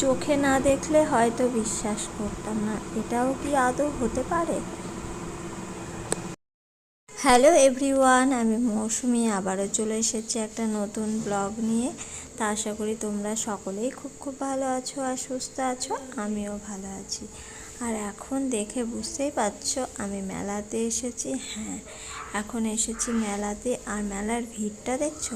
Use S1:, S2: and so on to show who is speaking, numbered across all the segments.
S1: চোখে না দেখলে হয়তো বিশ্বাস করতাম না। এটাও কি আদৌ হতে পারে? হ্যালো এভরিওয়ান আমি মৌসুমি, আবারও চলে এসেছি একটা নতুন ব্লগ নিয়ে। তা আশা করি তোমরা সকলেই খুব খুব ভালো আছো আর সুস্থ আছো, আমিও ভালো আছি। আর এখন দেখে বুঝতেই পারছ, আমি মেলাতে এসেছি। হ্যাঁ এখন এসেছি মেলাতে। আর মেলার ভিড়টা দেখছ?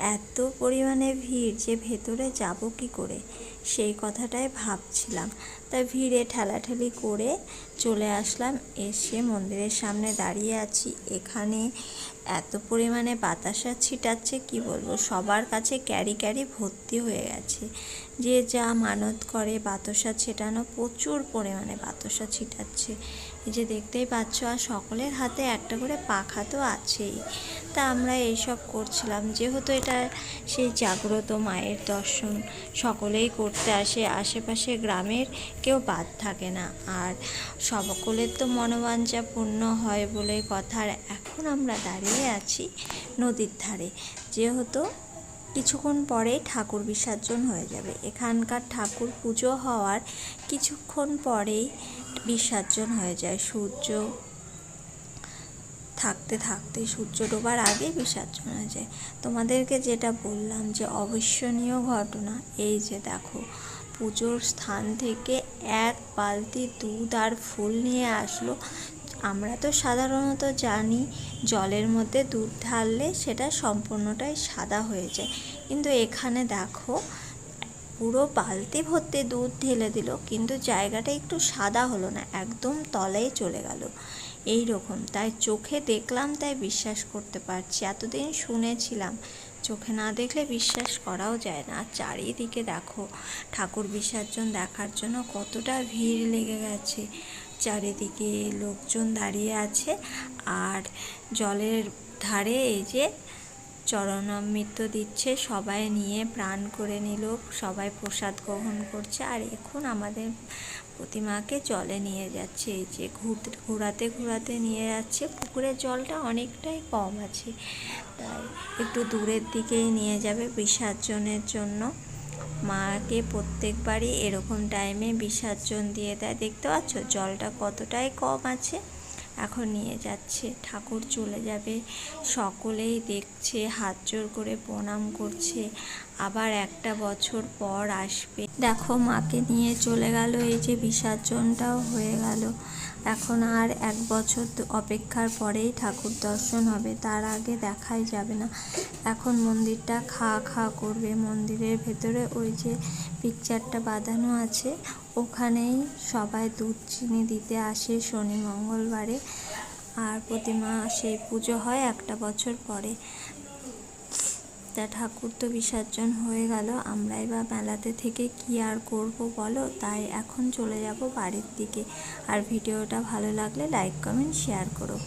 S1: এত পরিমাণে ভিড় যে ভেতরে যাব কি করে? সেই কথাটাই ভাবছিলাম। তাই ভিড়ে ঠেলাঠেলি করে চলে আসলাম, এসে মন্দিরের সামনে দাঁড়িয়ে আছি। এখানে এত পরিমাণে বাতাসা ছিটাচ্ছে, কি বলব? সবার কাছে ক্যারি ক্যারি ভর্তি হয়ে গেছে। যে যা মানত করে বাতাসা ছেটানো, প্রচুর পরিমাণে বাতাসা ছিটাচ্ছে। এই যে দেখতেই পাচ্ছ, আর সকলের হাতে একটা করে পাখা তো আছেই। তা আমরা এইসব করছিলাম। যেহেতু এটা সেই জাগ্রত মায়ের দর্শন, সকলেই করতে আসে, আশেপাশে গ্রামের কেউ বাদ থাকে না। আর সকলের তো মনোবাঞ্ছা পূর্ণ হয় বলে কথা আর এখন আমরা দাঁড়িয়ে আছি নদীর ধারে। যেহেতু কিছুক্ষণ পরে ঠাকুর বিসর্জন হয়ে যাবে। এখানকার ঠাকুর পুজো হওয়ার কিছুক্ষণ পরেই বিসর্জন হয়ে যায়। সূর্য থাকতে থাকতে সূর্য ডোবার আগে হয়ে যায়। তোমাদেরকে যেটা বললাম যে অবিস্মরণীয় ঘটনা, এই যে দেখো, পুজোর স্থান থেকে এক বালতি দুধ আর ফুল নিয়ে আসলো। আমরা তো সাধারণত জানি জলের মধ্যে দুধ ঢাললে সেটা সম্পূর্ণটাই সাদা হয়ে যায়। কিন্তু এখানে দেখো পুরো বালতি ভর্তি দুধ ঢেলে দিল, কিন্তু জায়গাটা একটু সাদা হলো না, একদম তলায় চলে গেল। এই রকম, তাই চোখে দেখলাম, তাই বিশ্বাস করতে পারছি, এতদিন শুনেছিলাম। চোখে না দেখলে বিশ্বাস করাও যায় না। চারিদিকে দেখো, ঠাকুর বিসর্জন দেখার জন্য কতটা ভিড় লেগে গেছে। চারিদিকে লোকজন দাঁড়িয়ে আছে, আর জলের ধারে এই যে চরণামৃত দিচ্ছে, সবাই নিয়ে প্রাণ করে নিল, সবাই প্রসাদ গ্রহণ করছে, আর এখন আমাদের প্রতিমাকে জলে নিয়ে যাচ্ছে, এই যে ঘুরতে, ঘোরাতে ঘোরাতে নিয়ে যাচ্ছে, পুকুরের জলটা অনেকটাই কম আছে, তাই একটু দূরের দিকেই নিয়ে যাবে বিসর্জনের জন্য। মাকে প্রত্যেকবারই এরকম টাইমে বিসর্জন দিয়ে দেয়, দেখতে পাচ্ছ জলটা কতটাই কম আছে। এখন নিয়ে যাচ্ছে। ঠাকুর চলে যাবে। সকলেই দেখছে, হাত জোর করে প্রণাম করছে। আবার একটা বছর পর আসবে। দেখো, মাকে নিয়ে চলে গেল, এই যে বিসর্জনটাও হয়ে গেল। এখন আর এক বছর অপেক্ষার পরেই ঠাকুর দর্শন হবে, তার আগে দেখাই যাবে না। এখন মন্দিরটা খা খা করবে। মন্দিরের ভেতরে ওই যে পিকচারটা বাঁধানো আছে। ওখানেই সবাই দুধ চিনি দিতে আসে শনি, মঙ্গলবারে। আর প্রতিমা সেই পুজো হয় একটা বছর পরে। তা ঠাকুর তো বিসর্জন হয়ে গেল। আমরাই বা মেলাতে থেকে কি আর করব বলো? তাই এখন চলে যাব বাড়ির দিকে। আর ভিডিওটা ভালো লাগলে লাইক, কমেন্ট, শেয়ার করো।